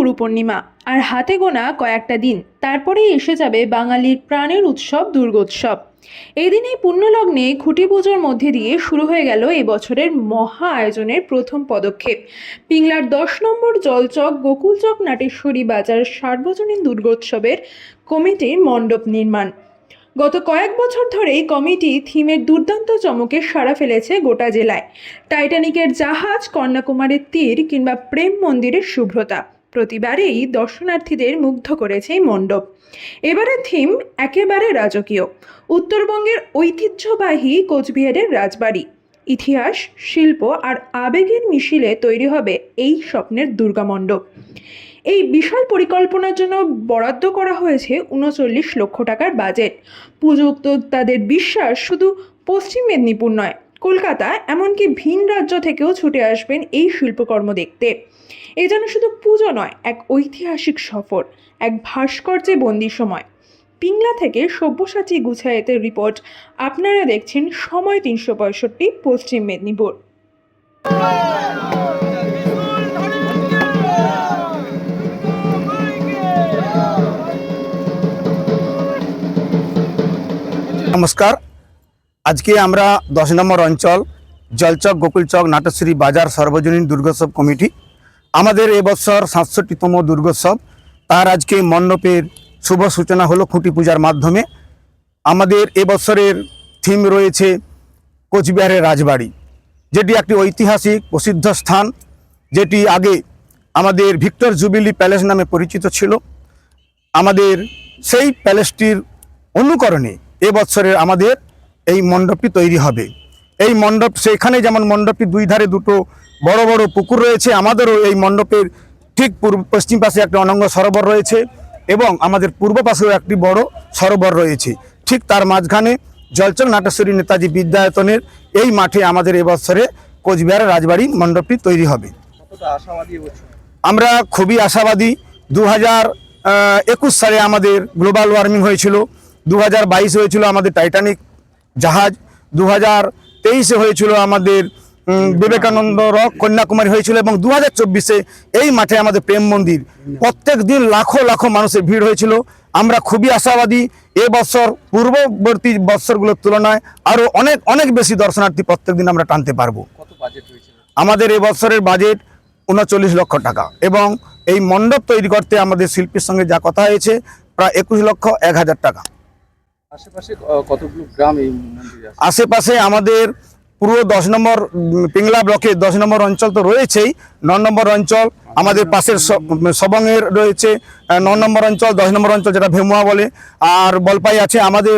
গুরু পূর্ণিমা আর হাতে গোনা কয়েকটা দিন, তারপরেই এসে যাবে বাঙালির প্রাণের উৎসব, দুর্গোৎসব। এই দিন এই পুণ্যলগ্নে খুঁটি পুজোর মধ্যে দিয়ে শুরু হয়ে গেল এই বছরের মহা আয়োজনের প্রথম পদক্ষেপ। পিংলার দশ নম্বর জলচক গোকুলচক নাটেশ্বরী বাজার সার্বজনীন দুর্গোৎসবের কমিটির মণ্ডপ নির্মাণ। গত কয়েক বছর ধরেই কমিটি থিমের দুর্দান্ত চমকে সাড়া ফেলেছে গোটা জেলায়। টাইটানিকের জাহাজ, কন্যাকুমারীর তীর কিংবা প্রেম মন্দিরের শুভ্রতা। প্রতিবারেই দর্শনার্থীদের মুগ্ধ করেছে এই মণ্ডপ। এবারের থিম একেবারে রাজকীয়। উত্তরবঙ্গের ঐতিহ্যবাহী কোচবিহারের রাজবাড়ি। ইতিহাস, শিল্প আর আবেগের মিশিলে তৈরি হবে এই স্বপ্নের দুর্গামণ্ডপ এই বিশাল পরিকল্পনার জন্য বরাদ্দ করা হয়েছে উনচল্লিশ লক্ষ টাকার বাজেট। পুজো উদ্যোক্তাদের বিশ্বাস শুধু পশ্চিম মেদিনীপুর নয় কলকাতা এমনকি ভিন রাজ্য থেকেও ছুটে আসবেন এই শিল্পকর্ম দেখতে। এ যেন শুধু পুজো নয়, এক ঐতিহাসিক সফর, এক ভাস্কর্যে বন্দি সময়। পিংলা থেকে সব্যসাচী গুছায়েতের রিপোর্ট, আপনারা দেখছেন সময় তিনশো পঁয়ষট্টি, পশ্চিম মেদিনীপুর। নমস্কার আজকে আমরা দশ নম্বর অঞ্চল, জলচক, গোকুলচক, নাটশ্রী বাজার, সর্বজনীন দুর্গোৎসব কমিটি। আমাদের এবছর সাতষট্টিতম দুর্গোৎসব। তার আজকে মণ্ডপের শুভ সূচনা হলো খুঁটি পূজার মাধ্যমে। আমাদের এবছরের থিম রয়েছে কোচবিহারের রাজবাড়ি, যেটি একটি ঐতিহাসিক প্রসিদ্ধ স্থান, যেটি আগে আমাদের ভিক্টর জুবিলি প্যালেস নামে পরিচিত ছিল। আমাদের সেই প্যালেসটির অনুকরণে এবছরের আমাদের এই মণ্ডপটি তৈরি হবে। এই মণ্ডপ সেখানে যেমন মণ্ডপটি দুই ধারে দুটো বড় বড় পুকুর রয়েছে আমাদেরও এই মণ্ডপের ঠিক পূর্ব পশ্চিম পাশে একটা অনঙ্গ সরোবর রয়েছে এবং আমাদের পূর্ব পাশেও একটি বড় সরোবর রয়েছে। ঠিক তার মাঝখানে জলচল নাটেশ্বরী নেতাজি বিদ্যায়তনের এই মাঠে আমাদের এবছরে কোচবিহারের রাজবাড়ি মণ্ডপটি তৈরি হবে। আমরা খুবই আশাবাদী। দু হাজার একুশ সালে আমাদের গ্লোবাল ওয়ার্মিং হয়েছিল দু হাজার বাইশ হয়েছিল আমাদের টাইটানিক জাহাজ দু হাজার তেইশে হয়েছিল আমাদের বিবেকানন্দ রক কন্যাকুমারী হয়েছিল এবং দু হাজার চব্বিশে এই মাঠে আমাদের প্রেম মন্দির। প্রত্যেক দিন লাখো লাখো মানুষের ভিড় হয়েছিল। আমরা খুবই আশাবাদী এ বছর পূর্ববর্তী বছরগুলোর তুলনায় আরও অনেক অনেক বেশি দর্শনার্থী প্রত্যেক দিন আমরা টানতে পারব। কত বাজেট হয়েছিল? আমাদের এবছরের বাজেট উনচল্লিশ লক্ষ টাকা এবং এই মণ্ডপ তৈরি করতে আমাদের শিল্পীর সঙ্গে যা কথা হয়েছে প্রায় একুশ লক্ষ এক হাজার টাকা। আশেপাশে কতগুলো গ্রাম এই মন্দিরে আশেপাশে আমাদের পুরো দশ নম্বর পিংলা ব্লকে দশ নম্বর অঞ্চল তো রয়েছেই ন নম্বর অঞ্চল আমাদের পাশের সবংয়ের রয়েছে ন নম্বর অঞ্চল দশ নম্বর অঞ্চল যেটা ভেমুয়া বলে আর বলপাই আছে আমাদের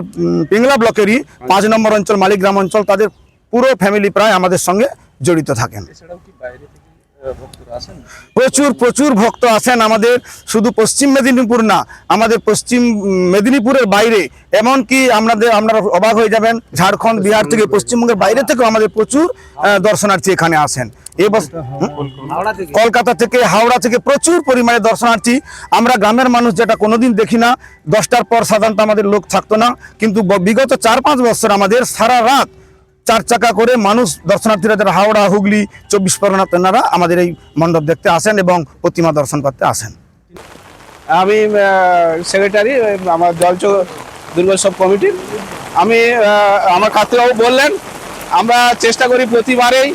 পিংলা ব্লকেরই পাঁচ নম্বর অঞ্চল মালিকগ্রাম অঞ্চল তাদের পুরো ফ্যামিলি প্রায় আমাদের সঙ্গে জড়িত থাকেন। প্রচুর প্রচুর ভক্ত আসেন আমাদের। শুধু পশ্চিম মেদিনীপুর না, আমাদের পশ্চিম মেদিনীপুরের বাইরে, এমনকি আমাদের, আপনারা অবাক হয়ে যাবেন, ঝাড়খণ্ড, বিহার থেকে পশ্চিমবঙ্গের বাইরে থেকেও আমাদের প্রচুর দর্শনার্থী এখানে আসেন কলকাতা থেকে হাওড়া থেকে প্রচুর পরিমাণে দর্শনার্থী। আমরা গ্রামের মানুষ যেটা কোনোদিন দেখি না, দশটার পর সাধারণত আমাদের লোক থাকতো না, কিন্তু বিগত চার পাঁচ বছর আমাদের সারা রাত চার চাকা করে মানুষ দর্শনার্থীরা যারা হাওড়া, হুগলি, চব্বিশ পরগনা, তেনারা আমাদের এই মণ্ডপ দেখতে আসেন এবং প্রতিমা দর্শন করতে আসেন। আমি সেক্রেটারি আমার জলচ দুর্গোৎসব কমিটির আমি আমার কার্তিকবাবু বললেন, আমরা চেষ্টা করি প্রতিবারেই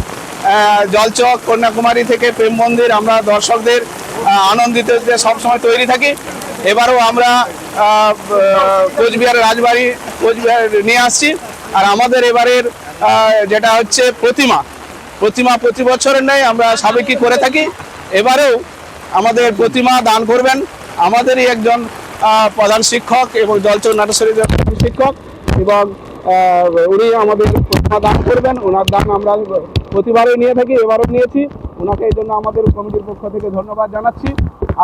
জলচক কন্যাকুমারী থেকে প্রেম মন্দির, আমরা দর্শকদের আনন্দিত সবসময় তৈরি থাকি। এবারও আমরা কোচবিহারের রাজবাড়ি, কোচবিহার নিয়ে আসছি। আর আমাদের এবারের যেটা হচ্ছে প্রতিমা। প্রতিমা প্রতি বছরের নেই আমরা সাবেকি করে থাকি। এবারেও আমাদের প্রতিমা দান করবেন। আমাদেরই একজন প্রধান শিক্ষক এবং জলচর নাটেশ্বরী শিক্ষক এবং উনি আমাদের প্রতিমা দান করবেন। ওনার দান আমরা প্রতিবারই নিয়ে থাকি, এবারও নিয়েছি। ওনাকে এই জন্য আমাদের কমিটির পক্ষ থেকে ধন্যবাদ জানাচ্ছি।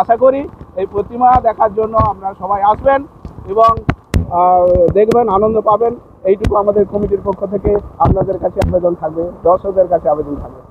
আশা করি এই প্রতিমা দেখার জন্য আপনারা সবাই আসবেন এবং দেখবেন, আনন্দ পাবেন। এইটুকু আমাদের কমিটির পক্ষ থেকে আপনাদের কাছে আবেদন থাকবে দর্শকদের কাছে আবেদন থাকবে।